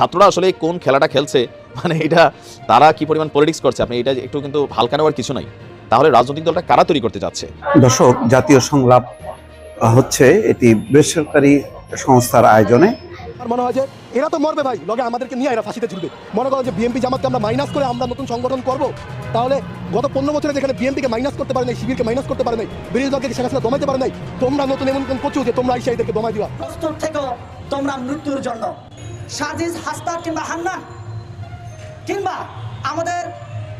ছাত্ররা আসলে কোন খেলাটা খেলছে? মানে এটা তারা কি পরিমাণ পলিটিক্স করছে? আপনি এটা একটু কিন্তু হালকা নেওয়ার কিছু নাই। তাহলে রাজনৈতিক দলটা কারা তৈরি করতে যাচ্ছে দর্শক জাতীয় সংলাপ হচ্ছে এটি বেসরকারি সংস্থার আয়োজনে। আর মনে হয় যে এরা তো মরবে ভাই। লগে আমাদেরকে নিয়ে এরা ফাঁসিতে ঝুলবে। মনে করো যে বিএনপি জামাতকে আমরা মাইনাস করে আমরা নতুন সংগঠন করব। তাহলে গত পনেরো বছরে যেখানে বিএনপিকে মাইনাস করতে পারে নাই শিবিরকে মাইনাস করতে পারে নাই বিরোধী শেখ হাসিনা দমাইতে পারে নাই? তোমরা নতুন এমন কোন কচু যে তোমরা আইসা এদেরকে দমাই দিবা। প্রস্তুত থেকেও তোমরা মৃত্যুর জন্য। সাজিজ হাসতা কিংবা হান্না, কিংবা আমাদের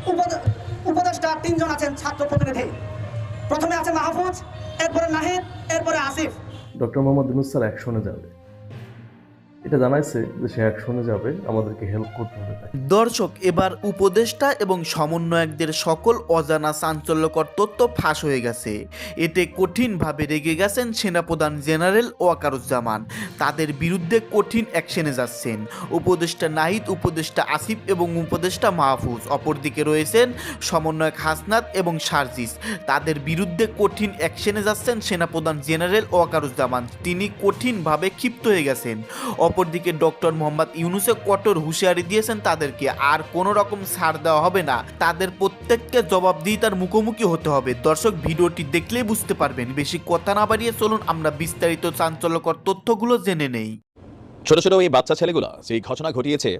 উপদে- উপদেষ্টা তিনজন আছেন ছাত্র প্রতিনিধি। প্রথমে আছে মাহফুজ, এরপরে নাহিদ, এরপরে আসিফ। ডক্টর মোহাম্মদ নুসার অ্যাকশনে যাবে। এটা জানাইছে যে সে অ্যাকশনে যাবে, আমাদেরকে হেল্প করতে হবে দর্শক, এবার উপদেষ্টা এবং সমন্বয়কদের সকল অজানা চাঞ্চল্যকর তথ্য ফাঁস হয়ে গেছে। এতে কঠিনভাবে রেগে গেছেন সেনাপ্রধান জেনারেল ওয়াকারুজ্জামান। তাদের বিরুদ্ধে কঠিন অ্যাকশনে যাচ্ছেন। উপদেষ্টা নাহিদ, উপদেষ্টা আসিফ এবং উপদেষ্টা মাহফুজ। অপরদিকে রয়েছেন সমন্বয়ক হাসনাত এবং সার্জিস। তাদের বিরুদ্ধে কঠিন অ্যাকশনে যাচ্ছেন সেনাপ্রধান জেনারেল ওয়াকারুজ্জামান। তিনি কঠিনভাবে ক্ষিপ্ত হয়ে গেছেন। অপরদিকে ডক্টর মোহাম্মদ ইউনুসে কঠোর হুঁশিয়ারি দিয়েছেন তাদেরকে। আর কোনো রকম ছাড় দেওয়া হবে না। তাদের প্রত্যেককে জবাবদিহিতার মুখোমুখি হতে হবে। দর্শক, ভিডিওটি দেখলেই বুঝতে পারবেন। বেশি কথা না বাড়িয়ে চলুন আমরা বিস্তারিত চাঞ্চল্যকর তথ্যগুলো জেনে নেই। ছোট ছোট এই বাচ্চা ছেলেগুলো সেই ঘটনা ঘটিয়েছে,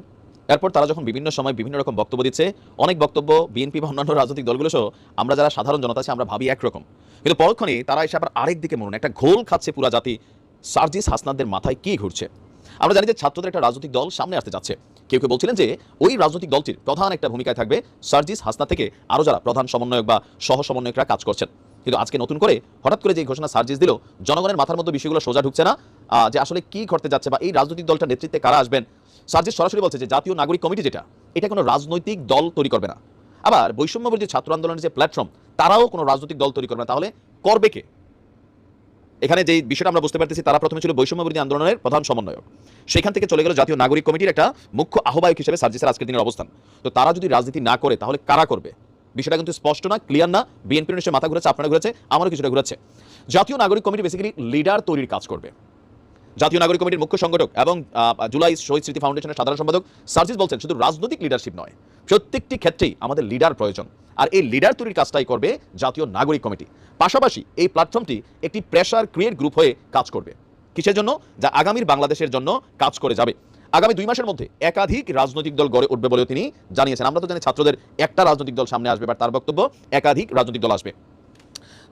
এরপর তারা যখন বিভিন্ন সময় বিভিন্ন রকম বক্তব্য দিচ্ছে, অনেক বক্তব্য বিএনপি বা অন্যান্য রাজনৈতিক দলগুলো সহ আমরা যারা সাধারণ জনতা আছে, আমরা ভাবি একরকম। কিন্তু পরক্ষণে তারা এসে আবার আরেক দিকে মরুন একটা ঘোল খাচ্ছে পুরা জাতি। সার্জিস হাসনাদের মাথায় কি ঘুরছে? আমরা জানি যে ছাত্রদের একটা রাজনৈতিক দল সামনে আসতে যাচ্ছে। কেউ কেউ বলছিলেন যে ওই রাজনৈতিক দলটির প্রধান একটা ভূমিকায় থাকবে সার্জিস হাসনা থেকে আরও যারা প্রধান সমন্বয়ক বা সহ সমন্বয়করা কাজ করছেন। কিন্তু আজকে নতুন করে হঠাৎ করে যে ঘোষণা সার্জিস দিল, জনগণের মাথার মধ্যে বিষয়গুলো সোজা ঢুকছে না। যে আসলে কি ঘটতে যাচ্ছে বা এই রাজনৈতিক দলটা নেতৃত্বে কারা আসবেন? সার্জিস সরাসরি বলছে যে জাতীয় নাগরিক কমিটি যেটা, এটা কোনো রাজনৈতিক দল তৈরি করবে না। আবার বৈষম্যবিরোধী ছাত্র আন্দোলনের যে প্ল্যাটফর্ম তারাও কোনো রাজনৈতিক দল তৈরি করবে না। তাহলে করবে কে? এখানে যে বিষয়টা আমরা বুঝতে পারতেছি, তারা প্রথমে ছিল বৈষম্যবিরোধী আন্দোলনের প্রধান সমন্বয়ক। সেখান থেকে চলে গেল জাতীয় নাগরিক কমিটির একটা মুখ্য আহ্বায়ক হিসেবে সার্জিসের আজকের দিনের অবস্থান। তো তারা যদি রাজনীতি না করে, তাহলে কারা করবে? বিষয়টা কিন্তু স্পষ্ট না ক্লিয়ার না। বিএনপির নিশ্চয়ই মাথা ঘুরেছে, আপনারা ঘুরেছে, আমারও কিছুটা ঘুরেছে। জাতীয় নাগরিক কমিটি বেসিক্যালি লিডার তৈরির কাজ করবে। জাতীয় নাগরিক কমিটির মুখ্য সংগঠক এবং জুলাই শহীদ স্মৃতি ফাউন্ডেশনের সাধারণ সম্পাদক সার্জিস বলছেন, শুধু রাজনৈতিক লিডারশিপ নয়, প্রত্যেকটি ক্ষেত্রেই আমাদের লিডার প্রয়োজন। আর এই লিডার তৈরির কাজটাই করবে জাতীয় নাগরিক কমিটি। পাশাপাশি এই প্ল্যাটফর্মটি একটি প্রেশার ক্রিয়েট গ্রুপ হয়ে কাজ করবে। কিসের জন্য? যা আগামীর বাংলাদেশের জন্য কাজ করে যাবে। আগামী দুই মাসের মধ্যে একাধিক রাজনৈতিক দল গড়ে উঠবে বলেও তিনি জানিয়েছেন। আমরা তো জানি ছাত্রদের একটা রাজনৈতিক দল সামনে আসবে বা তার বক্তব্য একাধিক রাজনৈতিক দল আসবে।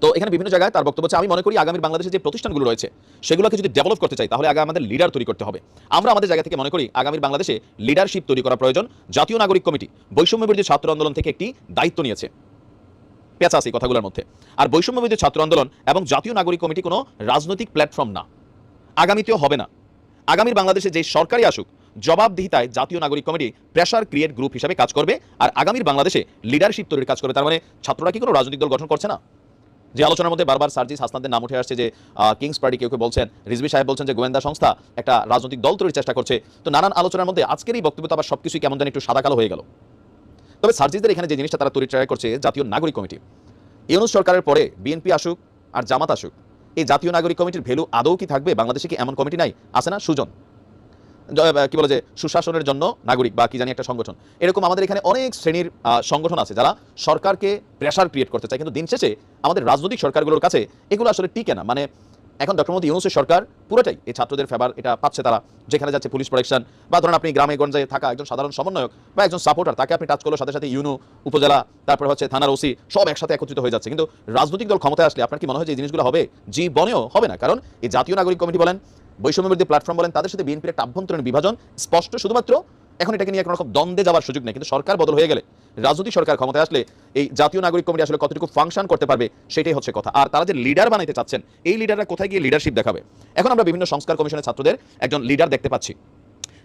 তো এখানে বিভিন্ন জায়গায় তার বক্তব্য আমি মনে করি আগামী বাংলাদেশে যে প্রতিষ্ঠানগুলো রয়েছে, সেগুলোকে যদি ডেভেলপ করতে চাই, তাহলে আগে আমাদের লিডার তৈরি করতে হবে। আমরা আমাদের জায়গা থেকে মনে করি আগামীর বাংলাদেশে লিডারশিপ তৈরি করা প্রয়োজন। জাতীয় নাগরিক কমিটি বৈষম্য বিরোধী ছাত্র আন্দোলন থেকে একটি দায়িত্ব নিয়েছে। পেঁচা আছে কথাগুলোর মধ্যে। আর বৈষম্য বিরোধী ছাত্র আন্দোলন এবং জাতীয় নাগরিক কমিটি কোনো রাজনৈতিক প্ল্যাটফর্ম না। আগামীতেও হবে না। আগামীর বাংলাদেশে যে সরকারি আসুক, জবাবদিহিতায় জাতীয় নাগরিক কমিটি প্রেশার ক্রিয়েট গ্রুপ হিসেবে কাজ করবে, আর আগামীর বাংলাদেশে লিডারশিপ তৈরির কাজ করবে। তার মানে ছাত্ররা কি কোনো রাজনৈতিক দল গঠন করছে না? যে আলোচনার মধ্যে বারবার সার্জিস হাসনাদের নাম উঠে আসছে যে কিংস পার্টি কেউ কেউ বলছেন, রিজভি সাহেব বলছেন যে, গোয়েন্দা সংস্থা একটা রাজনৈতিক দল তৈরির চেষ্টা করছে। তো নানান আলোচনার মধ্যে আজকের এই বক্তব্য আবার সবকিছুই কেমন জানি একটু সাদা কালো হয়ে গেল। তবে সার্জিসদের এখানে যে জিনিসটা তারা তৈরি ট্রাই করছে, জাতীয় নাগরিক কমিটি। ইউনুস সরকারের পরে বিএনপি আসুক আর জামাত আসুক, এই জাতীয় নাগরিক কমিটির ভ্যালু আদৌ কি থাকবে? বাংলাদেশে কি এমন কমিটি নাই? আছে না সুজন? কি বলে যে, সুশাসনের জন্য নাগরিক বা কি জানি একটা সংগঠন। এরকম আমাদের এখানে অনেক শ্রেণির সংগঠন আছে যারা সরকারকে প্রেশার ক্রিয়েট করতে চায়। কিন্তু দিন শেষে আমাদের রাজনৈতিক সরকারগুলোর কাছে এগুলো আসলে টিকে না। মানে এখন ডক্টর মোদী ইউনুসের সরকার পুরোটাই এই ছাত্রদের ফেভার, এটা পাচ্ছে তারা। যেখানে যাচ্ছে পুলিশ প্রোটেকশন বা ধরুন আপনি গ্রামে গঞ্জে থাকা একজন সাধারণ সমন্বয়ক বা একজন সাপোর্টার তাকে আপনি টাচ করল সাথে সাথে ইউনু, উপজেলা, তারপরে হচ্ছে থানার ওসি, সব একসাথে একত্রিত হয়ে যাচ্ছে। কিন্তু রাজনৈতিক দল ক্ষমতায় আসলে আপনার কি মনে হয় যে এই জিনিসগুলো হবে? জীবনেও হবে না। কারণ এই জাতীয় নাগরিক কমিটি বলেন বৈষম্যবিরোধী প্ল্যাটফর্ম বলেন, তাদের সাথে বিএনপির একটা আভ্যন্তরীণ বিভাজন স্পষ্ট। শুধুমাত্র এখন এটাকে নিয়ে কোনো দ্বন্দ্বে যাওয়ার সুযোগ নেই, কিন্তু সরকার বদল হয়ে গেলে, রাজনৈতিক সরকার ক্ষমতায় আসলে এই জাতীয় নাগরিক কমিটি আসলে কতটুকু ফাংশন করতে পারবে, সেটাই হচ্ছে কথা। আর তারা যে লিডার বানাইতে চাচ্ছেন, এই লিডাররা কোথায় গিয়ে লিডারশিপ দেখাবে? এখন আমরা বিভিন্ন সংস্কার কমিশনের ছাত্রদের একজন লিডার দেখতে পাচ্ছি।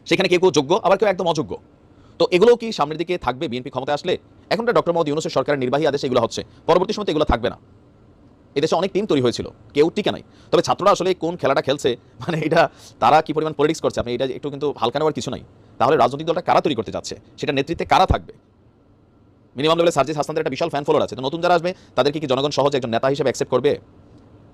সেখানে কেউ কেউ যোগ্য, আবার কেউ একদম অযোগ্য। তো এগুলো কি সামনের দিকে থাকবে? বিএনপি ক্ষমতায় আসলে? এখনটা ডক্টর মোহাম্মদ ইউনুসের সরকারের নির্বাহী আদেশে এগুলো হচ্ছে। পরবর্তী সময় এগুলো থাকবে না। এদেশে অনেক টিম তৈরি হয়েছিল, কেউ টিকে নাই। তবে ছাত্ররা আসলে কোন খেলাটা খেলছে মানে এটা তারা কি পরিমাণ পলিটিক্স করছে, আপনি এটা একটু কিন্তু হালকা নেওয়ার কিছু নাই। তাহলে রাজনৈতিক দলটা কারা তৈরি করতে যাচ্ছে, সেটা নেতৃত্বে কারা থাকবে? মিনিমাম লেভেলে সার্জিস হাসানদের একটা বিশাল ফ্যান ফলোয়ার আছে, তো নতুন যারা আসবে তাদেরকে কি জনগণ সহজে একজন নেতা হিসেবে অ্যাকসেপ্ট করবে?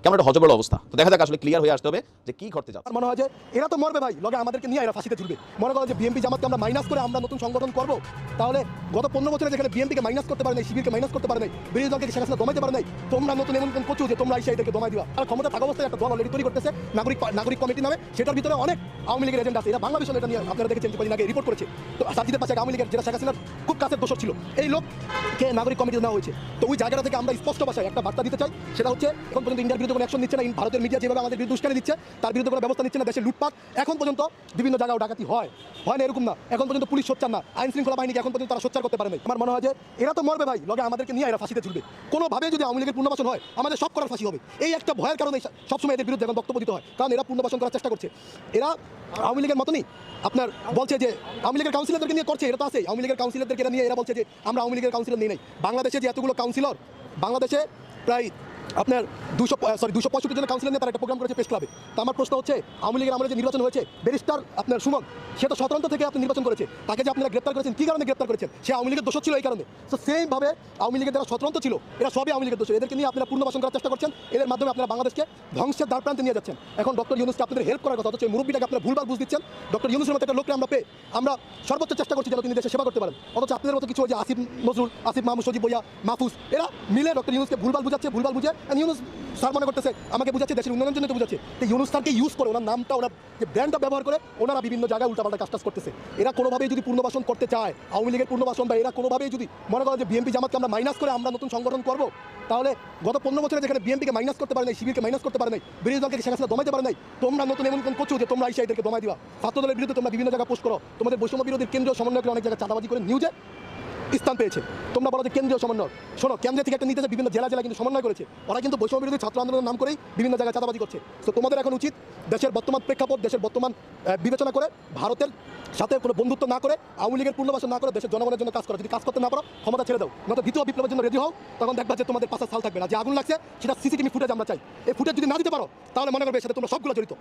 কেমন একটা হজবড় অবস্থা। তো দেখা যাক আসলে ক্লিয়ার হয়ে আসতে হবে যে কি ঘটতে যাচ্ছে। মনে হয় যে এরা তো মরবে ভাই, লগে আমাদেরকে নিয়ে এরা ফাঁসিতে ঝুলবে। মনে করো যে বিএনপি জামাতকে আমরা মাইনাস করে আমরা নতুন সংগঠন করব, তাহলে গত পনেরো বছরে যেখানে বিএনপিকে মাইনাস করতে পারে নাই শিবিরকে মাইনাস করতে পারে নাই, বিরোধী দলকে হাসিনা দমাইতে পারে নাই, তোমরা নতুন এমন কোন কচু যে তোমরা এসে এদেরকে দমাই দিবা। আর ক্ষমতা থাকা অবস্থায় একটা দল অলরেডি তৈরি করতেছে, নাগরিক নাগরিক কমিটি নামে, সেটার ভিতরে অনেক আওয়ামী লীগের এজেন্ট আছে। এরা বাংলাদেশ এটা নিয়ে আপনারা দেখেছেন কদিন আগে রিপোর্ট করেছে। তো সাজিদের পাশে আওয়ামী লীগের যেটা শেখ হাসিনার খুব কাছের দোষর ছিল। এই লোককে নাগরিক কমিটি নেওয়া হয়েছে। তো ওই জায়গাটা থেকে আমরা স্পষ্ট ভাষায় একটা বার্তা দিতে চাই, সেটা হচ্ছে এখন পর্যন্ত ইন্ডিয়ার বিরুদ্ধে কোনো অ্যাকশন নিচ্ছে না ভারতের মিডিয়া যেভাবে আমাদের বিরুদ্ধে উস্কানি দিচ্ছে, তার বিরুদ্ধে কোনো ব্যবস্থা নিচ্ছে না, দেশের লুটপাট। এখন পর্যন্ত বিভিন্ন জায়গায় ডাকাতি হয়। হয় না এরকম না। এখন পর্যন্ত পুলিশ সোচ্চার না। আইন শৃঙ্খলা বাহিনীকে এখন পর্যন্ত তারা সোচ্চার করতে পারে আমার মনে হয় যে এরা তো মরবে ভাই। লগে আমাদেরকে নিয়ে এরা ফাঁসিতে ঝুলবে। কোনোভাবে যদি আওয়ামী লীগের পুনর্বাসন হয়, আমাদের সব করার ফাঁসি হবে। এই একটা ভয়ের কারণে সবসময় এদের বিরুদ্ধে এখন বক্তব্য দিতে হয়। কারণ এরা পুনর্বাসন করার চেষ্টা করছে। এরা আওয়ামী লীগের মতনই। আপনার বলছে যে আওয়ামী লীগের কাউন্সিলরদেরকে নিয়ে করছে এটা তো আছে। আওয়ামী লীগের কাউন্সিলরদেরকে নিয়ে এরা বলছে যে আমরা আওয়ামী লীগের কাউন্সিলর নেই নাই। বাংলাদেশে যে এতগুলো কাউন্সিলর বাংলাদেশে প্রায় আপনার দুশো সরি দুশো পঁয়ষট্টি জনের কাউন্সিলর নিয়ে একটা প্রোগ্রাম করেছে প্রেস ক্লাবে তো আমার প্রশ্ন হচ্ছে, আওয়ামী লীগের আমলে যে নির্বাচন হয়েছে ব্যারিস্টার আপনার সুমন, সে তো স্বতন্ত্র থেকে আপনি নির্বাচন করেছে। তাকে যে আপনারা গ্রেপ্তার করেছেন, কী কারণে গ্রেপ্তার করেছেন? সে আওয়ামী লীগের দোষ ছিল এই কারণে। তো সেমভাবে আওয়ামী লীগের যারা স্বতন্ত্র ছিল, এরা সবই আওয়ামী লীগের দোষ। এদেরকে নিয়ে আপনারা পুনর্বাসন করার চেষ্টা করছেন। এদের মাধ্যমে আপনারা বাংলাদেশকে ধ্বংসের দ্বার প্রান্তে নিয়ে যাচ্ছেন। এখন ডক্টর ইউনুসকে আপনাদের হেল্প করার কথা এই মুরব্বীটাকে আপনারা ভুলবার বুঝ দিচ্ছেন। ডক্টর ইউনুসের মতো একটা লোককে আমরা পেয়ে আমরা সর্বোচ্চ চেষ্টা করছি যেন তিনি দেশে সেবা করতে পারেন। অথচ আপনাদের মতো কিছু যে আসিফ নজরুল, আসিফ মাহমুদ সজিব বইয়া, মাহফুজ, এরা মিলে ডক্টর ইউনুসকে ভুলভাল বুঝাচ্ছে, ভুলভাল বুঝে ইউনুস স্যার মনে করতেছে, আমাকে বুঝাচ্ছে, দেশের উন্নয়নের জন্য তো বুঝাচ্ছে। তো ইউনুস স্যারকে ইউজ করে ওনার নামটা, ওনার যে ব্র্যান্ডটা ব্যবহার করে, ওনারা বিভিন্ন জায়গায় উল্টাপাল্টা কাজ টাজ করতেছে। এরা কোনোভাবেই যদি পুনর্বাসন করতে চায়, আওয়ামী লীগের পুনর্বাসন বা এরা কোনোভাবেই যদি, মনে করেন যে বিএনপি জামাতকে আমরা মাইনাস করে আমরা নতুন সংগঠন করব, তাহলে গত পনেরো বছরে যেখানে বিএনপিকে মাইনাস করতে পারে নাই শিবিরকে মাইনাস করতে পারে নাই, বিরোধী দলকে শেখ দমাইতে পারে নাই, তোমরা নতুন এমন কোন কচু যে তোমরা এসে এদেরকে দমাই দিবা? ছাত্র দলের বিরুদ্ধে তোমরা বিভিন্ন জায়গায় পোস্ট করো। তোমাদের বৈষম্য বিরোধী কেন্দ্রীয় সমন্বয়কে অনেক জায়গায় চাঁদাবাজি করে নিউজে স্থান পেয়েছে। তোমরা বলো যে কেন্দ্রীয় সমন্বয় শোনো কেন্দ্র থেকে একটা নিতে বিভিন্ন জেলা জেলা কিন্তু সমন্বয় করেছে। ওরা কিন্তু বৈষম্য বিরোধী ছাত্র আন্দোলনের নাম করেই বিভিন্ন জায়গায় চাঁদাবাজি করছে। তো তোমাদের এখন উচিত দেশের বর্তমান প্রেক্ষাপট, দেশের বর্তমান বিবেচনা করে, ভারতের সাথে কোনো বন্ধুত্ব না করে, আওয়ামী লীগের পুনর্বাসন না করে দেশের জনগণের জন্য কাজ করো। যদি কাজ করতে না পারো, ক্ষমতা ছেড়ে দাও। নয়তো দ্বিতীয় বিপ্লবের জন্য রেডি হও, তখন দেখবা যে তোমাদের পাশে সাল থাকবে না। যে আগুন লাগছে, সেটা সিসিটিভি ফুটেজ আমরা চাই। এই ফুটেজ যদি না দিতে পারো, তাহলে মনে করবে সাথে তোমরা সবগুলো জড়িত।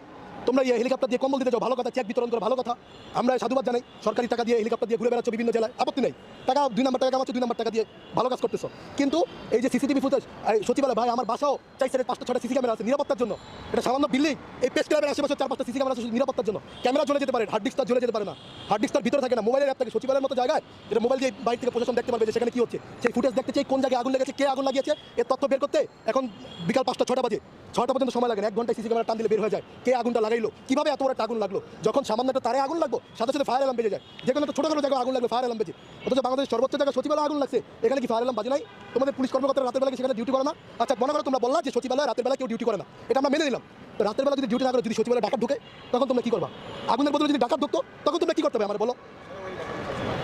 তোমরা এই হেলিকপ্টার দিয়ে কম্বল দিতে যাও, ভালো কথা, চেক বিতরণ করে, ভালো কথা। আমরা সাধুবাদ জানাই, সরকারি টাকা দিয়ে হেলিকপ্টার দিয়ে ঘুরে বেড়াচ্ছ বিভিন্ন জেলায়। আপত্তি নেই। টাকা, দুই নম্বর টাকা কামাচ্ছ, দুই নম্বর টাকা দিয়ে ভালো কাজ করতেছো। কিন্তু এই যে সিসিটিভি ফুটেজ সচিবালয়, ভাই, আমার বাসাও চাই সাইডে পাঁচটা ছটা সিসি ক্যামেরা আছে নিরাপত্তার জন্য। এটা সামান্য বিল্ডিং, এই প্রেস ক্লাবের আশেপাশে চার পাঁচটা সিসি ক্যামেরা নিরাপত্তার জন্য। ক্যামেরা জ্বলে যেতে পারে হার্ড ডিস্কটা জ্বলে যেতে পারে না। হার্ড ডিস্কটার ভিতরে থাকে না মোবাইলের অ্যাপ থাকে, সচিবালয়ের মতো জায়গায়। এটা মোবাইল দিয়ে বাইরে থেকে প্রশাসন দেখতে পারবে যে সেখানে কি হচ্ছে। সেই ফুটেজ দেখতে চাই কোন জায়গায় আগুন লেগেছে, কে আগুন লাগিয়েছে, এর তথ্য বের করতে এখন বিকাল পাঁচটা, ছটা বাজে। ছটা পর্যন্ত সময় লাগে এক ঘন্টায় সিসি ক্যামেরা টান দিলে বের হয়ে যায়, কে আগুনটা লাগাইলো, কীভাবে এত বড় আগুন লাগল। যখন সামান্য একটা তারে আগুন লাগল সাথে সাথে ফায়ার অ্যালার্ম বেজে যায়। যে কোনো একটা ছোটখাটো জায়গায় আগুন লাগল ফায়ার অ্যালার্ম বেজে। অথচ বাংলাদেশের সর্বোচ্চ জায়গায় সচিবালয় আগুন লাগছে, এখানে কি ফায়ার অ্যালার্ম বাজে নাই? তোমাদের পুলিশ কর্মকর্তারা রাতের বেলা সেখানে ডিউটি করে না? আচ্ছা মনে করো তোমরা বললা যে সচিবালয় রাতের বেলা কেউ ডিউটি করে না। এটা আমরা মেনে নিলাম। রাতের বেলা যদি ডিউটি না করে যদি সচিবালয় ডাকাত ঢুকে, তখন তোমরা কি করবা? আগুনের বদলে যদি ডাকাত ঢুকতো, তখন তোমরা কি করতে হবে আমার বলো?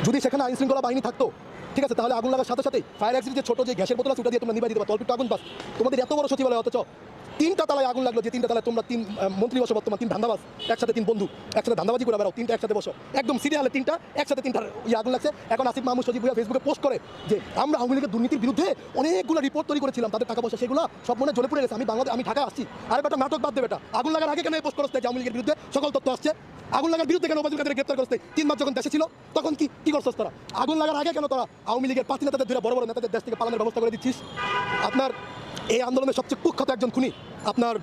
যদি সেখানে আইন শৃঙ্খলা বাহিনী থাকতো, ঠিক আছে, তাহলে আগুন লাগার সাথে সাথে ফায়ার অ্যাক্সিডেন্ট যে ছোট যে গ্যাসের বোতল আছে, ওটা দিয়ে তোমরা নিবাই দিতে পারো। অল্প আগুন, বাস। তোমাদের এত বড় সচিবালয়, অথচ তিনটা তালায় আগুন লাগল যে তিনটা তালায় তোমরা তিন মন্ত্রী বসো, বর্তমান তিন ধান্দাবাজ, একসাথে তিন বন্ধু, একসাথে ধান্দাবাজি করে বেড়াও, তিনটা একসাথে বসো। একদম সিরিয়ালে তিনটা, একসাথে তিনটা ইয়ে আগুন লাগছে। এখন আসিফ মাহমুদ সজিব ভুইয়া ফেসবুকে পোস্ট করে যে, আমরা আওয়ামী লীগের দুর্নীতির বিরুদ্ধে অনেকগুলো রিপোর্ট তৈরি করেছিলাম, তাদের টাকা পয়সা সেগুলো সব মনে জ্বলে পড়ে গেছে। আমি বাংলাদেশ, আমি ঢাকায় আসছি। আর বেটা, নাটক বাদ দেবে আগুন লাগার আগে কেন পোস্ট করতে যে আওয়ামী লীগের বিরুদ্ধে সকল তথ্য আসছে? আগুন লাগার বিরুদ্ধে কেন অবাধিকারদের গ্রেপ্তার করতে তিন মাস যখন দেশে ছিল, তখন কি কি করছিস তারা? আগুন লাগার আগে কেন তারা আওয়ামী লীগের পাঁচ নেতাদের ধরে বড় বড় নেতাদের দেশ থেকে পালানোর ব্যবস্থা করে দিচ্ছিস? আপনার এই আন্দোলনের সবচেয়ে কুখ্যাত একজন খুনি আপনার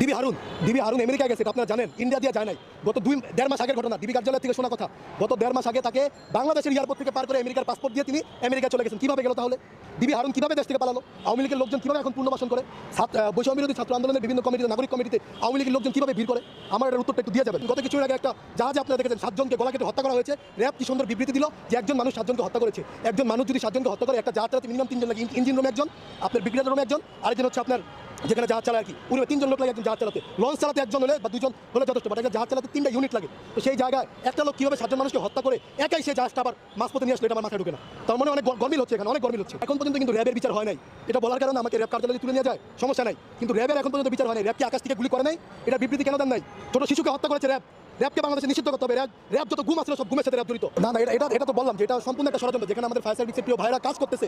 ডিবি হারুন ডিবি হারুন আমেরিকায় গেছে, আপনারা জানেন ইন্ডিয়া দিয়ে যায় নাই। গত দুই, দেড় মাস আগের ঘটনা ডিবি কার্যালয় থেকে শোনা কথা। গত দেড় মাস আগে তাকে বাংলাদেশের এয়ারপোর্ট থেকে পার করে আমেরিকার পাসপোর্ট দিয়ে তিনি আমেরিকা চলে গেছেন। কীভাবে গেল তাহলে? ডিবি হারুন কীভাবে দেশ থেকে পালালো? আওয়ামী লীগের লোকজন কীভাবে এখন পুনর্বাসন করে? বৈষম্য বিরোধী ছাত্র আন্দোলনের বিভিন্ন কমিটিতে, নাগরিক কমিটিতে আওয়ামী লীগের লোকজন কীভাবে ভিড় করে? আমার এর উত্তরটা একটু দিয়ে যাবেন। গত কিছুদিন আগে একটা জাহাজে আপনারা দেখেছেন, সাতজনকে গলা কেটে হত্যা করা হয়েছে। র্যাব কি সুন্দর বিবৃতি দিল যে একজন মানুষ সাতজনকে হত্যা করেছে। একজন মানুষ যদি সাতজনকে হত্যা করে, একটা জাহাজ চালাতে মিনিমাম তিনজন লাগে ইঞ্জিন রুমে একজন, আপনার ব্রিগেডার রুমে একজন, আরেকজন হচ্ছে আপনার যেখানে জাহাজ চালায় আর কি। উনি তিনজন লোক লাগে একজন জাহাজ চালাতে। লঞ্চ চালাতে একজন হলে বা দুজন হলে যথেষ্ট বাট। একটা জাহাজ চালাতে তিনটা ইউনিট লাগে। তো সেই জায়গায় একটা লোক কীভাবে সাতজন মানুষকে হত্যা করে, একাই সেই জাহাজটা আবার মাঝপথে নিয়ে আসলে, এটা আমার মাথায় ঢুকে না। তার মানে অনেক গরমিল হচ্ছে এখানে, অনেক গরমিল হচ্ছে। এখন পর্যন্ত কিন্তু র্যাবের বিচার হয় নাই। এটা বলার কারণে আমাকে র্যাব কার্যালয়ে তুলে নিয়ে যায়, সমস্যা নাই। কিন্তু র্যাবের এখন পর্যন্ত বিচার হয় নাই। র্যাব কি আকাশ থেকে গুলি করে নাই, এটা বিবৃতি কেন দেন নাই? ছোট শিশুকে হত্যা করেছে র্যাব। র্যাবকে বাংলাদেশে নিষিদ্ধ করতে হবে। র্যাব র্যাব যত গুম আছে সব গুমের সাথে র্যাব জড়িত। না না, এটা এটা তো বললাম যে এটা সম্পূর্ণ একটা ষড়যন্ত্র, যেখানে আমাদের ফায়ার সার্ভিসের প্রিয় ভাইরা কাজ করতেছে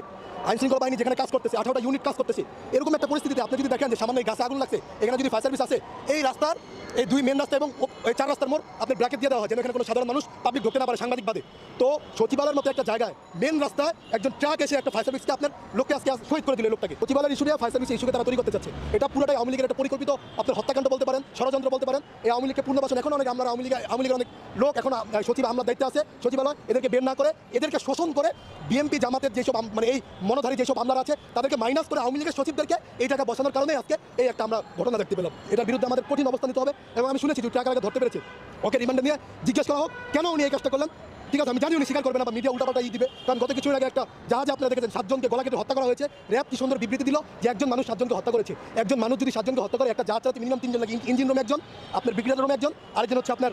আইন শৃঙ্খলা বাহিনী যেখানে কাজ করতেছে, আঠারোটা ইউনিট কাজ করতেছে। এরকম একটা পরিস্থিতিতে আপনি যদি দেখেন যে সামান্য গাছে আগুন লাগছে, এখানে যদি ফায়ার সার্ভিস আছে, এই রাস্তার, এই দুই মেন রাস্তা এবং এই চার রাস্তার মোড় আপনি ব্র্যাকেট দিয়ে দেওয়া হয়, যেন এখানে কোনো সাধারণ মানুষ পাবলিক ঢুকতে না পারে, সাংবাদিক বাদে। তো সচিবালয়ের মতো একটা জায়গায় মেন রাস্তায় একজন ট্রাক এসে একটা ফায়ার সার্ভিসকে আপনার লোককে আজকে শহীদ করে দিলে লোকটাকে। সচিবালয়ের ইস্যু ফায়ার সার্ভিস ইস্যুকে তারা তৈরি করতে চাচ্ছে। এটা পুরোটাই আওয়ামী লীগের একটা পরিকল্পিত, আপনার হত্যাকাণ্ড বলতে পারেন, ষড়যন্ত্র বলতে পারেন। এই আওয়ামী লীগকে পূর্ণবাসন, এখন অনেক আমরা আওয়ামী লীগ আওয়ামী লীগের অনেক লোক এখন সচিব আমলার দায়িত্বে আছে, সচিবালয়, এদেরকে বের না করে, এদেরকে শোষণ করে বিএনপি জামাতের যেসব মানে এই মনোধারী যেসব আমলারা আছে, তাদেরকে মাইনাস করে আওয়ামী লীগের সচিবদেরকে এই টাকা বসানোর কারণে আজকে এই একটা আমরা ঘটনা দেখতে পেলাম। এটার বিরুদ্ধে আমাদের কঠিন অবস্থান নিতে হবে এবং আমি শুনেছি টাকা আগে ধরতে পেরেছে। ওকে রিমান্ডে নিয়ে জিজ্ঞেস করা হোক, কেন উনি এই কাজটা করলেন? ঠিক আছে, আমি জানি উনি স্বীকার করবেন না বা মিডিয়া উল্টাপাল্টা ই দিবে। কারণ গত কিছুদিন আগে একটা জাহাজে আপনারা দেখেছেন, সাতজনকে গলা কেটে হত্যা করা হয়েছে। র্যাব কি সুন্দর বিবৃতি দিল যে একজন মানুষ সাতজনকে হত্যা করেছে। একজন মানুষ যদি সাতজনকে হত্যা করে, একটা জাহাজ মিনিমাম তিনজন লাগে ইঞ্জিন রুমে একজন, আপনার ব্রিগেডার রুমে একজন, আরেকজন হচ্ছে আপনার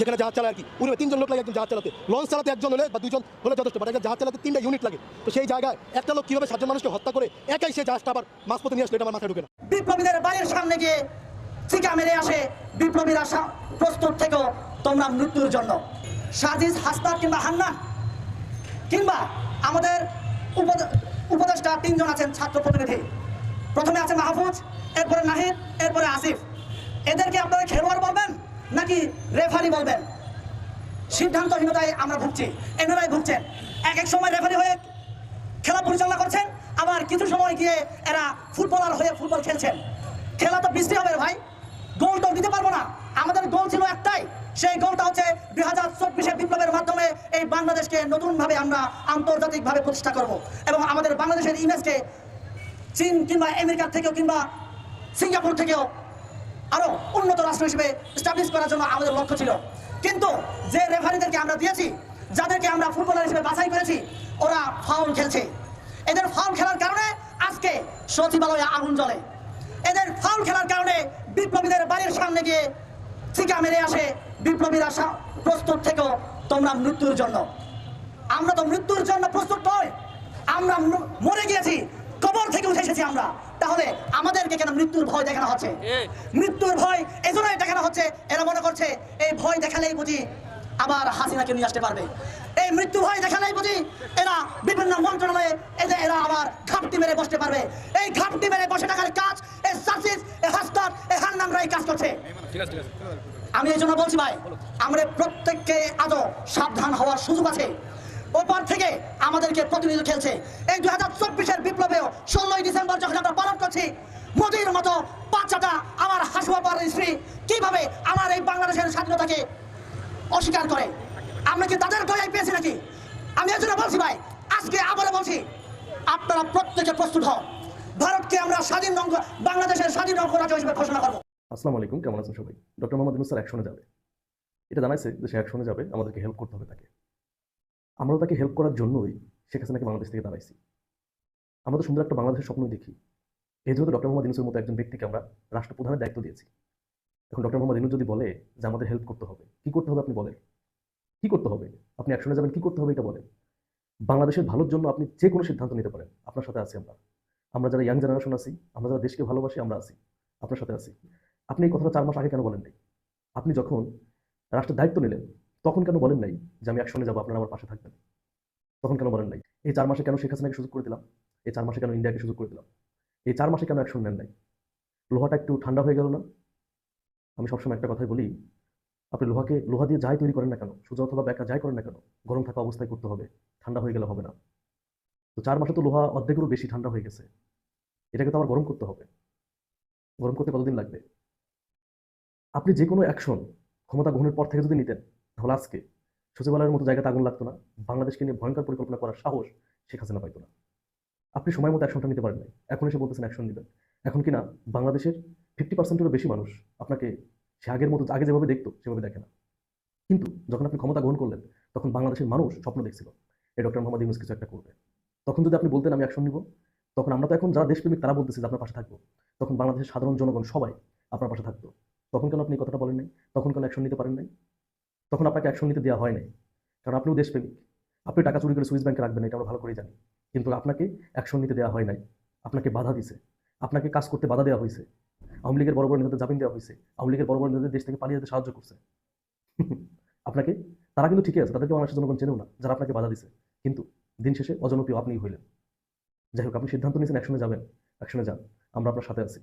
যেখানে জাহাজ চালায় আর কি। পুরো তিনজন লোক লাগে একজন জাহাজ চালাতে। লঞ্চ চালাতে একজন হলে বা দুজন হলে যথেষ্ট বাট একটা জাহাজ চালাতে তিনটা ইউনিট লাগে। তো সেই জায়গায় একটা লোক কীভাবে সাতজন মানুষকে হত্যা করে, একাই সে জাহাজটা আবার মাঝপথে নিয়ে আসলে, এটা আমার মাথায় ঢুকে না। বিপ্লবীদের বাড়ির সামনে গিয়ে চিকা মেরে আসে বিপ্লবীরা প্রস্তুত থেকেও তোমরা মৃত্যুর জন্য। সাজিজ হাসনাত কিংবা হান্নান কিংবা আমাদের উপদ- উপদেষ্টা তিনজন আছেন ছাত্র প্রতিনিধি। প্রথমে আছে মাহফুজ, এরপরে নাহিদ, এরপরে আসিফ। এদেরকে আপনারা খেলোয়াড় বলবেন নাকি রেফারি বলবেন? সিদ্ধান্তহীনতায় আমরা ভুগছি, এনারাই ভুগছেন। এক এক সময় রেফারি হয়ে খেলা পরিচালনা করছেন, আবার কিছু সময় গিয়ে এরা ফুটবলার হয়ে ফুটবল খেলছেন। খেলা তো বৃষ্টি হবে ভাই। গোল তো দিতে পারব না। আমাদের গোল ছিল একটাই। সেই গোলটা হচ্ছে দুই হাজার চব্বিশের বিপ্লবের মাধ্যমে এই বাংলাদেশকে নতুনভাবে আমরা আন্তর্জাতিকভাবে প্রতিষ্ঠা করব। এবং আমাদের বাংলাদেশের ইমেজকে চীন কিংবা আমেরিকার থেকেও কিংবা সিঙ্গাপুর থেকেও আরও উন্নত রাষ্ট্র হিসেবে স্টাবলিশ করার জন্য আমাদের লক্ষ্য ছিল। কিন্তু যে রেফারিদেরকে আমরা দিয়েছি, যাদেরকে আমরা ফুটবলার হিসেবে বাছাই করেছি, ওরা ফাউল খেলছে। এদের ফাউল খেলার কারণে আজকে সচিবালয়ে আগুন জ্বলে। এদের ফাউল খেলার কারণে বিপ্লবীদের বাড়ির সামনে গিয়ে চিকা মেরে আসে বিপ্লবীরা প্রস্তুত থেকেও তোমরা মৃত্যুর জন্য। আমরা তো মৃত্যুর জন্য প্রস্তুত নয় আমরা মরে গিয়েছি কবর থেকে উঠে এসেছি আমরা। তাহলে আমাদেরকে কেন মৃত্যুর ভয় দেখানো হচ্ছে? মৃত্যুর ভয় এজন্যই দেখানো হচ্ছে এরা মনে করছে এই ভয় দেখালেই বুঝি আবার হাসিনাকে নিয়ে আসতে পারবে। এই মৃত্যু ভয় দেখালেই বুঝি এরা বিভিন্ন মন্ত্রণালয়ে এদের এরা আবার ঘাপটি মেরে বসতে পারবে। এই ঘাপটি মেরে বসে থাকার কাজ এই সার্সিস এই হাসপাত এই হান্নানরা এই কাজ করছে। আমি এই জন্য বলছি ভাই আমরা প্রত্যেককে আদৌ সাবধান হওয়ার সুযোগ আছে। ওপার থেকে আমাদেরকে প্রতিনিধি খেলছে। এই দুই হাজার চব্বিশের বিপ্লবেও ষোলোই ডিসেম্বর যখন আমরা পালন করছি মোদির মতো বাচ্চাটা আমার হাসুয়াপার স্ত্রী কীভাবে আমার এই বাংলাদেশের স্বাধীনতাকে অস্বীকার করে? আমরা কি তাদের গয়ায় পেয়েছি নাকি? আমি এই জন্য বলছি ভাই আজকে আবারও বলছি আপনারা প্রত্যেকে প্রস্তুত হন। ভারতকে আমরা স্বাধীন বাংলাদেশের স্বাধীন হিসেবে ঘোষণা করব। আসসালামু আলাইকুম, কেমন আছেন সবাই? ডক্টর মোহাম্মদ অ্যাকশনে যাবে। এটা জানাইছে যে সে অ্যাকশনে যাবে, আমাদেরকে হেল্প করতে হবে তাকে। আমরাও তাকে হেল্প করার জন্যই শেখ হাসিনাকে বাংলাদেশ থেকে দাঁড়াইছি আমরা তো সুন্দর একটা বাংলাদেশের স্বপ্নই দেখি। এই জন্য ডক্টর মোহাম্মদ ইউনুসের মতো একজন ব্যক্তিকে আমরা রাষ্ট্রপ্রধানের দায়িত্ব দিয়েছি। এখন ডক্টর মোহাম্মদ ইউনুস যদি বলে যে আমাদের হেল্প করতে হবে, কি করতে হবে আপনি বলেন? কি করতে হবে? আপনি অ্যাকশনে যাবেন, কি করতে হবে এটা বলেন? বাংলাদেশের ভালোর জন্য আপনি যে কোনো সিদ্ধান্ত নিতে পারেন। আপনার সাথে আছি আমরা। আমরা যারা ইয়াং জেনারেশন আছি, আমরা যারা দেশকে ভালোবাসি, আমরা আছি, আপনার সাথে আছি। আপনি এই কথাটা চার মাস আগে কেন বলেন নাই আপনি যখন রাষ্ট্রের দায়িত্ব নিলেন, তখন কেন বলেন নাই যে আমি একসঙ্গে যাব, আপনারা আমার পাশে থাকবেন? তখন কেন বলেন নাই? এই চার মাসে কেন শেখ হাসিনাকে সুযোগ করে দিলাম? এই চার মাসে কেন ইন্ডিয়াকে সুযোগ করে দিলাম? এই চার মাসে কেন অ্যাকশন নেন নাই? লোহাটা একটু ঠান্ডা হয়ে গেল না? আমি সবসময় একটা কথাই বলি, আপনি লোহাকে, লোহা দিয়ে যাই তৈরি করেন না কেন? সোজা অথবা বেকা যাই করেন না কেন? গরম থাকা অবস্থায় করতে হবে। ঠান্ডা হয়ে গেলে হবে না। তো চার মাসে তো লোহা অর্ধেকেরও বেশি ঠান্ডা হয়ে গেছে। এটাকে তো আবার গরম করতে হবে। গরম করতে কতদিন লাগবে? আপনি যে কোনো অ্যাকশন ক্ষমতা গ্রহণের পর থেকে যদি নিতেন, তাহলে আজকে সচিবালয়ের মতো জায়গাতে আগুন লাগতো না, বাংলাদেশকে নিয়ে ভয়ঙ্কর পরিকল্পনা করার সাহস শেখ হাসিনা পাইতো না। আপনি সময় মতো অ্যাকশনটা নিতে পারেন নাই। এখন এসে বলতেছেন অ্যাকশন নেবেন। এখন কিনা বাংলাদেশের ফিফটি পার্সেন্টেরও বেশি মানুষ আপনাকে সে আগের মতো, আগে যেভাবে দেখতো, সেভাবে দেখে না। কিন্তু যখন আপনি ক্ষমতা গ্রহণ করলেন, তখন বাংলাদেশের মানুষ স্বপ্ন দেখছিল এই ডক্টর মোহাম্মদ ইউনুস কিছু একটা করবে। তখন যদি আপনি বলতেন আমি অ্যাকশন নিব, তখন আমরা তো এখন যারা দেশপ্রেমিক তারা বলতেছে যে আপনার পাশে থাকব। তখন বাংলাদেশের সাধারণ জনগণ সবাই আপনার পাশে থাকতো। তখন কেন আপনি কথাটা বলেন নাই? তখন কেন অ্যাকশন নিতে পারেন নাই? তখন আপনাকে অ্যাকশন নিতে দেওয়া হয় নাই। কারণ আপনিও দেশপ্রেমিক। আপনি টাকা চুরি করে সুইস ব্যাংকে রাখবেন, এটা আমরা ভালো করেই জানি। কিন্তু আপনাকে অ্যাকশন নিতে দেওয়া হয় নাই। আপনাকে বাধা দিছে। আপনাকে কাজ করতে বাধা দেওয়া হয়েছে আওয়ামী লীগের বড় বড় নেতাদের জামিন দেওয়া হয়েছে আওয়ামী লীগের বড় বড় নেতাদের দেশ থেকে পালিয়ে যেতে সাহায্য করছে। আপনাকে, তারা কিন্তু ঠিকই আছে, তাদেরকে বাংলাদেশের জনগণ চেনেও না, যারা আপনাকে বাধা দিছে। কিন্তু দিন শেষে অজনপ্রিয় আপনিই হইলেন। যাই হোক, আপনি সিদ্ধান্ত নিয়েছেন, একসঙ্গে যাবেন, একসঙ্গে যান। আমরা আপনার সাথে আছি।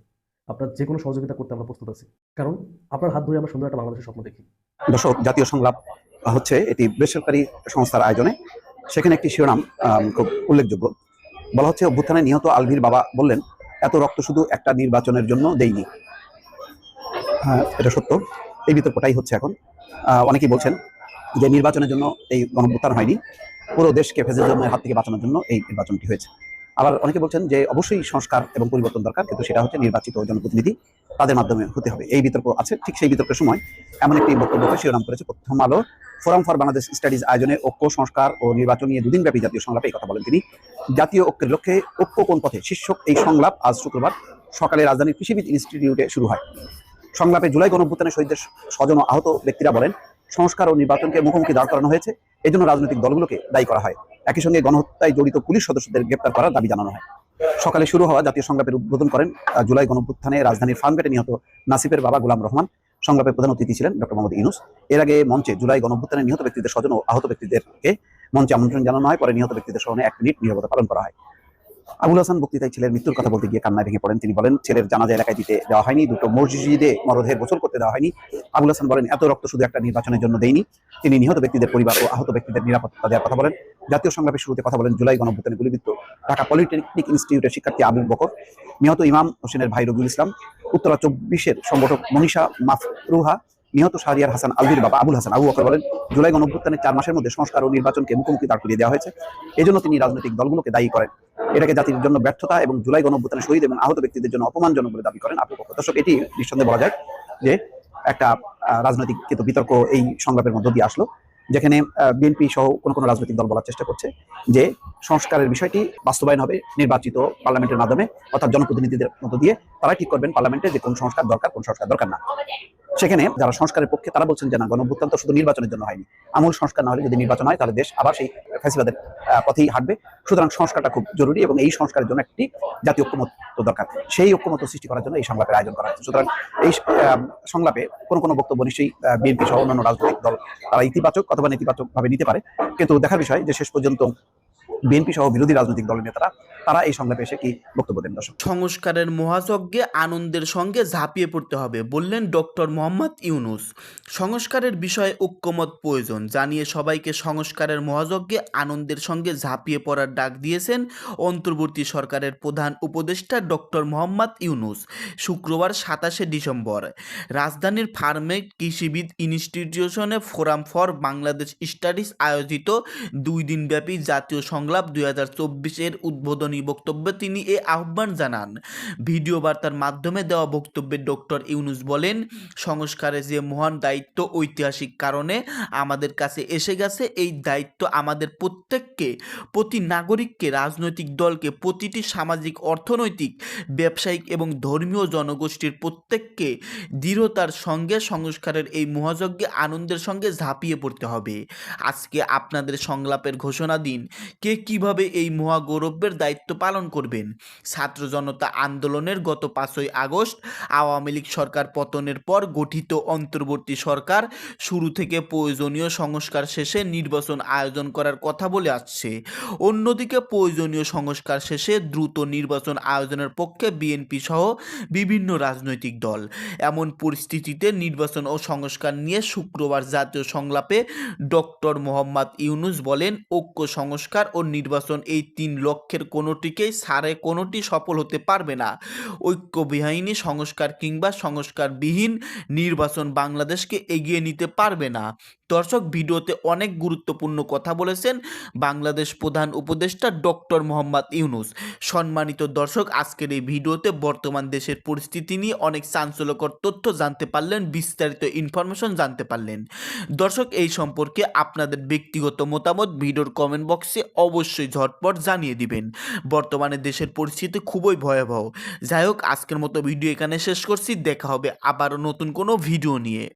আপনার যে কোনো সহযোগিতা করতে আমরা প্রস্তুত আছি। কারণ আপনার হাত ধরে আমরা সুন্দর একটা বাংলাদেশের স্বপ্ন দেখি। দর্শক, জাতীয় সংলাপ হচ্ছে এটি বেসরকারি সংস্থার আয়োজনে। সেখানে একটি শিরোনাম খুব উল্লেখযোগ্য। বলা হচ্ছে, অভ্যুত্থানে নিহত আলভির বাবা বললেন, এত রক্ত শুধু একটা নির্বাচনের জন্য দেয়নি হ্যাঁ এটা সত্য। এই বিতর্কটাই হচ্ছে এখন। অনেকেই বলছেন যে নির্বাচনের জন্য এই গণভ্যুত্থান হয়নি। পুরো দেশকে ফেসিজমের হাত থেকে বাঁচানোর জন্য এই নির্বাচনটি হয়েছে। আবার অনেকে বলছেন যে অবশ্যই সংস্কার এবং পরিবর্তন দরকার, কিন্তু সেটা হচ্ছে নির্বাচিত জনপ্রতিনিধি তাদের মাধ্যমে হতে হবে। এই বিতর্ক আছে, ঠিক সেই বিতর্কের সময় এমন একটি বক্তব্যকে শিরোনাম করেছে প্রথম আলো। ফোরাম ফর বাংলাদেশ স্টাডিজ আয়োজনে ঐক্য, সংস্কার ও নির্বাচন নিয়ে দুদিন ব্যাপী জাতীয় সংলাপে এই কথা বলেন তিনি। জাতীয় ঐক্যের লক্ষ্যে ঐক্য কোন পথে? শীর্ষক এই সংলাপ আজ শুক্রবার সকালে রাজধানীর কৃষিবিদ ইনস্টিটিউটে শুরু হয়। সংলাপে জুলাই গণভ্যুত্থানের শহীদদের স্বজন আহত ব্যক্তিরা বলেন, সংস্কার ও নির্বাচনকে মুখোমুখি দাঁড় করানো হয়েছে। এজন্য রাজনৈতিক দলগুলোকে দায়ী করা হয়। একই সঙ্গে গণহত্যায় জড়িত পুলিশ সদস্যদের গ্রেপ্তার করার দাবি জানানো হয়। সকালে শুরু হওয়া জাতীয় সংলাপের উদ্বোধন করেন জুলাই গণপুত্থানে রাজধানীর ফার্মগেটে নিহত নাসিফের বাবা গুলাম রহমান। সংলাপের প্রধান অতিথি ছিলেন ডক্টর মোহাম্মদ ইউনুস। এর আগে মঞ্চে জুলাই গণভ্যুত্থানে নিহত ব্যক্তিদের স্বজন ও আহত ব্যক্তিদেরকে মঞ্চে আমন্ত্রণ জানানো হয়। পরে নিহত ব্যক্তিদের স্মরণে এক মিনিট নিরবতা পালন করা হয়। আবুল হাসান বক্তৃতায় ছেলের মৃত্যুর কথা বলতে গিয়ে কান্নায় ভেঙে পড়েন। তিনি বলেন, ছেলের জানাজা এলাকায় দিতে দেওয়া হয়নি, দুটো মসজিদে মরদেহের গোসল করতে দেওয়া হয়নি। আবুল হাসান বলেন, এত রক্ত শুধু একটা নির্বাচনের জন্য দেয়নি। তিনি নিহত ব্যক্তিদের পরিবার ও আহত ব্যক্তিদের নিরাপত্তা দেওয়ার কথা বলেন। জাতীয় সংলাপের শুরুতে কথা বলেন, জুলাই গণভ্যুত্থানে গুলিবিদ্ধ ঢাকা পলিটেকনিক ইনস্টিটিউটের শিক্ষার্থী আবুল বকর। নিহত ইমাম হোসেনের ভাই রবিউল ইসলাম, উত্তরা চব্বিশের সংগঠক মনীষা মাফরুহা, নিহত শাহরিয়ার হাসান আলভির বাবা আবুল হাসান আবু বকর বলেন, জুলাই গণভ্যুত্থানের চার মাসের মধ্যে সংস্কার ও নির্বাচনকে মুখোমুখি দাঁড় করিয়ে দেওয়া হয়েছে। এজন্য তিনি রাজনৈতিক দলগুলোকে দায়ী করেন। এটাকে জাতির জন্য ব্যর্থতা এবং জুলাই গণভ্যুত্থানের শহীদ এবং আহত ব্যক্তিদের জন্য অপমানজনক বলে দাবি করেন আবু দর্শক, এটি নিঃসন্দেহে বলা যায় যে একটা রাজনৈতিক কিন্তু বিতর্ক এই সংলাপের মধ্য দিয়ে আসলো, যেখানে বিএনপি সহ কোনো কোনো রাজনৈতিক দল বলার চেষ্টা করছে যে সংস্কারের বিষয়টি বাস্তবায়ন হবে, নির্বাচিত পার্লামেন্টের মাধ্যমে, অর্থাৎ জনপ্রতিনিধিদের মধ্য দিয়ে। তারা ঠিক করবেন পার্লামেন্টে যে কোন সংস্কার দরকার, কোন সংস্কার দরকার না। সেখানে যারা সংস্কারের পক্ষে, তারা বলছেন যে না, গণভ্যুত্থান শুধু নির্বাচনের জন্য হয়নি। আমূল সংস্কার না হলে যদি নির্বাচন হয়, তাহলে দেশ আবার সেই ফ্যাসিবাদের পথেই হাঁটবে। সুতরাং সংস্কারটা খুব জরুরি এবং এই সংস্কারের জন্য একটি জাতীয় ঐক্যমত দরকার। সেই ঐক্যমত সৃষ্টি করার জন্য এই সংলাপের আয়োজন করা হয়েছে। সুতরাং এই সংলাপে কোনো কোনো বক্তব্য নিশ্চয়ই বিএনপি সহ অন্যান্য রাজনৈতিক দল, তারা ইতিবাচক অথবা নেতিবাচক ভাবে নিতে পারে। কিন্তু দেখার বিষয় যে শেষ পর্যন্ত বিএনপি সহ বিরোধী রাজনৈতিক দলের নেতারা, তারা এই সংলাপে এসে কি বক্তব্য দেন দর্শক? সংস্কারের মহাযজ্ঞে আনন্দের সঙ্গে ঝাঁপিয়ে পড়তে হবে, বললেন ডক্টর মোহাম্মদ ইউনুস। সংস্কারের বিষয়ে ঐক্যমত প্রয়োজন, জানিয়ে সবাইকে সংস্কারের মহাযজ্ঞে আনন্দের সঙ্গে ঝাঁপিয়ে পড়ার ডাক দিয়েছেন অন্তর্বর্তী সরকারের প্রধান উপদেষ্টা ডক্টর মোহাম্মদ ইউনুস। শুক্রবার সাতাশে ডিসেম্বর, রাজধানীর ফার্মেট কৃষিবিদ ইনস্টিটিউশনে ফোরাম ফর বাংলাদেশ স্টাডিজ আয়োজিত দুই দিনব্যাপী জাতীয় সংলাপ দুই হাজার চব্বিশের উদ্বোধনী বক্তব্যে তিনি এ আহ্বান জানান। ভিডিও বার্তার মাধ্যমে দেওয়া বক্তব্যে ডক্টর ইউনুস বলেন সংস্কারের যে মহান দায়িত্ব ঐতিহাসিক কারণে আমাদের কাছে এসে গেছে, এই দায়িত্ব আমাদের প্রত্যেককে, প্রতি নাগরিককে, রাজনৈতিক দলকে, প্রতিটি সামাজিক, অর্থনৈতিক, ব্যবসায়িক এবং ধর্মীয় জনগোষ্ঠীর প্রত্যেককে দৃঢ়তার সঙ্গে সংস্কারের এই মহাযজ্ঞে আনন্দের সঙ্গে ঝাঁপিয়ে পড়তে হবে। আজকে আপনাদের সংলাপের ঘোষণা দিন। কে কীভাবে এই মহাগৌরবের দায়িত্ব পালন করবেন? ছাত্র জনতা আন্দোলনের গত পাঁচই আগস্ট, আওয়ামী লীগ সরকার পতনের পর গঠিত অন্তর্বর্তী সরকার শুরু থেকে প্রয়োজনীয় সংস্কার শেষে নির্বাচন আয়োজন করার কথা বলে আসছে। অন্যদিকে প্রয়োজনীয় সংস্কার শেষে দ্রুত নির্বাচন আয়োজনের পক্ষে বিএনপি সহ বিভিন্ন রাজনৈতিক দল। এমন পরিস্থিতিতে নির্বাচন ও সংস্কার নিয়ে শুক্রবার জাতীয় সংলাপে ডক্টর মোহাম্মদ ইউনুস বলেন, ঐক্য সংস্কার ও নির্বাচন এই তিন লক্ষ্যের কোনোটিকেই সারে কোনোটি সফল হতে পারবে না। ঐক্যবিহীনী সংস্কার কিংবা সংস্কারবিহীন নির্বাচন বাংলাদেশকে এগিয়ে নিতে পারবে না। দর্শক, ভিডিওতে অনেক গুরুত্বপূর্ণ কথা বলেছেন বাংলাদেশ প্রধান উপদেষ্টা ডক্টর মোহাম্মদ ইউনুস। সম্মানিত দর্শক, আজকের এই ভিডিওতে বর্তমান দেশের পরিস্থিতি নিয়ে অনেক চাঞ্চল্যকর তথ্য জানতে পারলেন, বিস্তারিত ইনফরমেশন জানতে পারলেন। দর্শক, এই সম্পর্কে আপনাদের ব্যক্তিগত মতামত ভিডিওর কমেন্ট বক্সে অবশ্যই ঝটপট জানিয়ে দিবেন। বর্তমানে দেশের পরিস্থিতি খুবই ভয়াবহ। যাই হোক, আজকের মতো ভিডিও এখানে শেষ করছি। দেখা হবে আবারও নতুন কোনো ভিডিও নিয়ে।